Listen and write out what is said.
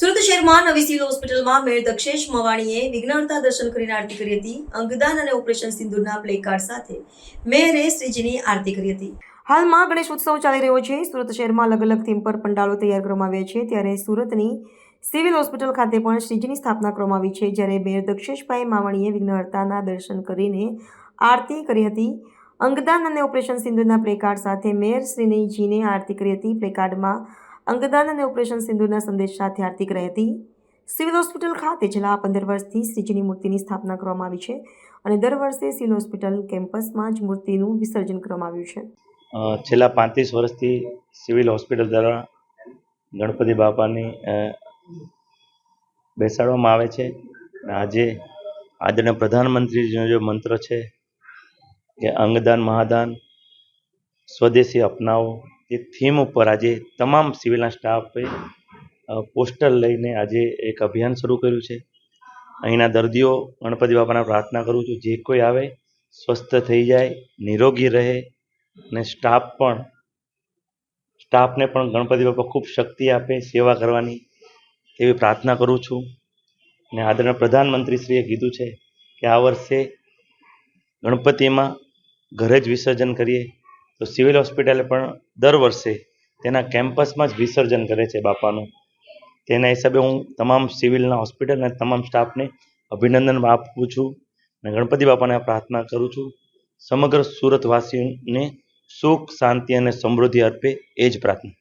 સુરત શહેરમાં નવી સિવિલ હોસ્પિટલમાં મેયર દક્ષેશ મવાણીએ વિઘ્નહર્તા દર્શન કરીને આરતી કરી હતી. અંગદાન અને ઓપરેશન સિંદુરના પ્લે કાર્ડ સાથે મેયરે શ્રીજીની આરતી કરી હતી. હાલમાં ગણેશ ઉત્સવ ચાલી રહ્યો છે. સુરત શહેરમાં અલગ અલગ થીમ પર પંડાળો તૈયાર કરવામાં આવ્યા છે. ત્યારે સુરતની સિવિલ હોસ્પિટલ ખાતે પણ શ્રીજીની સ્થાપના કરવામાં આવી છે. જ્યારે મેયર દક્ષેશભાઈ માવાણીએ વિઘ્નહર્તાના દર્શન કરીને આરતી કરી હતી. અંગદાન અને ઓપરેશન સિંદુરના પ્લેકાર્ડ સાથે મેયર શ્રીનીજીને આરતી કરી હતી. પ્લેકાર્ડમાં અંગદાન અને ઓપરેશન સિંધુના સંદેશ સાથે આરતી કરાઈ હતી સિવિલ હોસ્પિટલ ખાતે છેલ્લા પંદર વર્ષથી શ્રીજીની મૂર્તિની સ્થાપના કરવામાં આવી છે અને દર વર્ષે સિવિલ હોસ્પિટલ કેમ્પસમાં જ મૂર્તિનું વિસર્જન કરવામાં આવ્યું છે. છેલ્લા પાંત્રીસ વર્ષથી સિવિલ હોસ્પિટલ દ્વારા ગણપતિ બાપાની બેસાડવામાં આવે છે. આજે આદરણીય પ્રધાનમંત્રીનો જે મંત્ર છે કે અંગદાન, મહાદાન, સ્વદેશી અપનાવો એ થીમ ઉપર આજે તમામ સિવિલના સ્ટાફે પોસ્ટર લઈને આજે એક અભિયાન શરૂ કર્યું છે. અહીંના દર્દીઓ, ગણપતિ બાપાના પ્રાર્થના કરું છું, જે કોઈ આવે, સ્વસ્થ થઈ જાય, નિરોગી રહે અને સ્ટાફ પણ સ્ટાફને પણ ગણપતિ બાપા ખૂબ શક્તિ આપે, સેવા કરવાની એવી પ્રાર્થના કરું છું. અને આદરણીય પ્રધાનમંત્રીશ્રીએ કીધું છે કે આ વર્ષે ગણપતિમાં ઘરે જ વિસર્જન કરીએ. તો સિવિલ હોસ્પિટલે પણ દર વર્ષે તેના કેમ્પસમાં જ વિસર્જન કરે છે બાપાનું. તેના હિસાબે હું તમામ સિવિલના હોસ્પિટલ અને તમામ સ્ટાફને અભિનંદન આપું છું અને ગણપતિ બાપાને પ્રાર્થના કરું છું. સમગ્ર સુરતવાસીઓને સુખ, શાંતિ અને સમૃદ્ધિ અર્પે એ જ પ્રાર્થના.